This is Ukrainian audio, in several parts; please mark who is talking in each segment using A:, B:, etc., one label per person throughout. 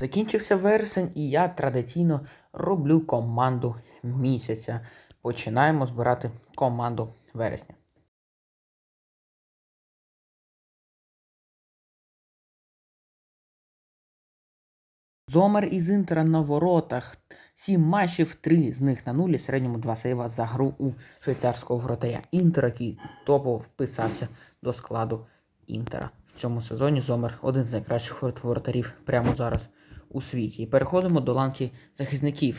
A: Закінчився вересень, і я традиційно роблю команду місяця. Починаємо збирати команду вересня. Зомер із Інтера на воротах. Сім матчів, три з них на нулі, середньому два сейва за гру у швейцарського вратаря. Інтер, який топово вписався до складу Інтера. В цьому сезоні Зомер один з найкращих воротарів прямо зараз у світі. І переходимо до ланки захисників.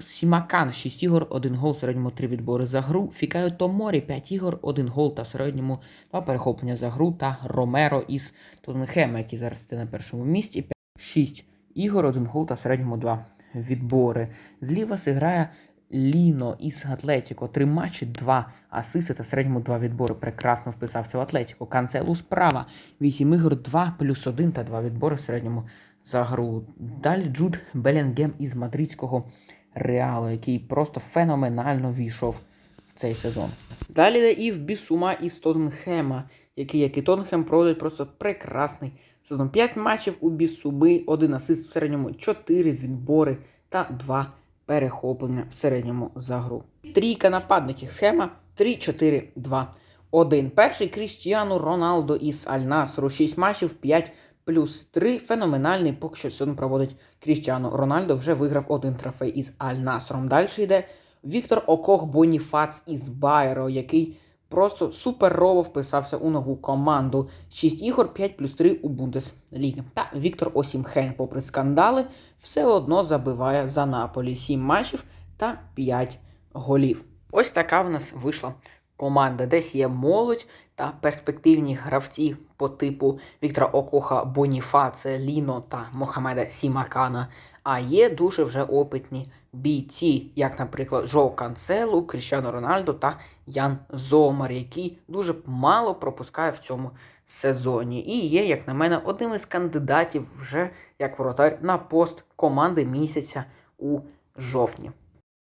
A: Сімакан 6 ігор, 1 гол, середньому 3 відбори за гру. Фікаю Томорі 5 ігор, 1 гол та середньому 2 перехоплення за гру. Та Ромеро із Тоттенхема, який зараз йде на першому місці. 6 ігор, 1 гол та середньому 2 відбори. Зліва зіграє Ліно із Атлетіко. 3 матчі, 2 асисти та в середньому 2 відбори. Прекрасно вписався в Атлетіко. Канцелу справа. 8 ігор, 2 плюс 1 та 2 відбори в середньому за гру. Далі Джуд Белінгем із мадридського Реалу, який просто феноменально війшов в цей сезон. Далі йде і в Бісума із Тоттенхема, який, як і Тоттенхем, проводить просто прекрасний сезон. 5 матчів у Бісуми, 1 асист в середньому, 4 відбори та 2 перехоплення в середньому за гру. Трійка нападників схема 3-4-2. 1. Перший Крістіану Роналдо із Альнасру. 6 матчів, 5 плюс 3. Феноменальний поки що сьогодні проводить Крістіану Рональдо. Вже виграв один трофей із Аль-Насром. Далі йде Віктор Окох Боніфац із Байро, який просто суперово вписався у нову команду. 6 ігор, 5 плюс 3 у Бундеслігі. Та Віктор Осімхен, попри скандали, все одно забиває за Наполі 7 матчів та 5 голів. Ось така в нас вийшла команда. Десь є молодь та перспективні гравці по типу Віктора Окоха, Боніфаце, Ліно та Мохамеда Сімакана. А є дуже вже опитні бійці, як, наприклад, Жо Канцелу, Кріщано Рональдо та Ян Зомар, який дуже мало пропускає в цьому сезоні. І є, як на мене, одним із кандидатів вже як воротар на пост команди місяця у жовтні.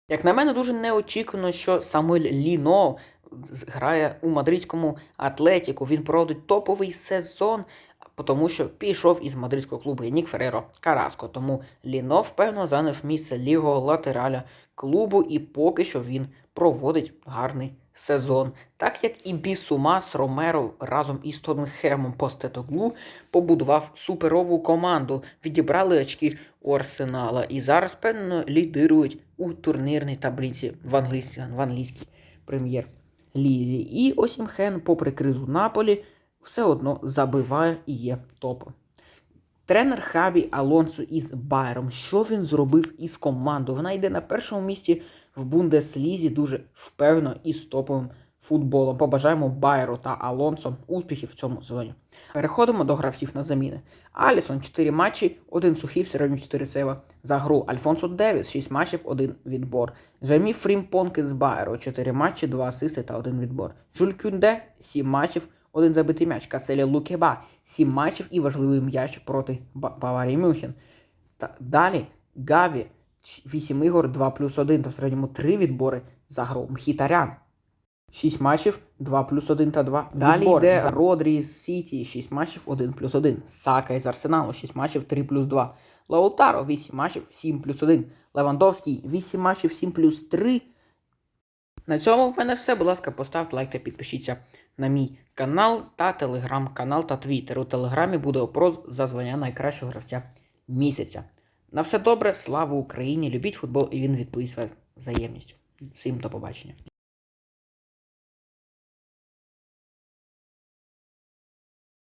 A: Як на мене, дуже неочікувано, що Самуель Ліно грає у мадридському Атлетіку. Він проводить топовий сезон, тому що пішов із мадридського клубу Нік Фереро Караско. Тому Ліно, впевнено, зайняв місце лівого латераля клубу, і поки що він проводить гарний сезон. Так як і Бісумас Ромеро разом із Тоттенхемом по Стетоглу побудував суперову команду, відібрали очки у Арсенала і зараз, певно, лідирують у турнірній таблиці в англійській, в англійській прем'єр-лізі. І Осімхен, попри кризу Наполі, все одно забиває і є топом. Тренер Хаві Алонсо із Байером. Що він зробив із командою? Вона йде на першому місці в Бундеслізі дуже впевнено і з топовим футболом. Побажаємо Байеру та Алонсо успіхів в цьому сезоні. Переходимо до гравців на заміни. Алісон 4 матчі, 1 сухий, в середньому 4 сейва за гру. Альфонсо Девіс 6 матчів, 1 відбор. Джемі Фрімпонк із Байеру 4 матчі, 2 асисти та 1 відбор. Жюль Кюнде 7 матчів, один забитий м'яч. Каселі Лукеба 7 матчів і важливий м'яч проти Баварії Мюнхен. Та далі Гаві 8 ігор, 2 плюс 1 та в середньому 3 відбори за гру. Мхітарян 6 матчів, 2 плюс 1 та 2 Далі відбори. йде Родрі з Сіті 6 матчів, 1 плюс 1. Сака із Арсеналу 6 матчів, 3 плюс 2. Лаутаро 8 матчів, 7 плюс 1. Левандовський 8 матчів, 7 плюс 3. На цьому в мене все. Будь ласка, поставте лайк та підпишіться на мій канал та телеграм-канал та твіттер. У телеграмі буде опрос за звання найкращого гравця місяця. На все добре, слава Україні! Любіть футбол і він відповість вас взаємністю. Всім до побачення.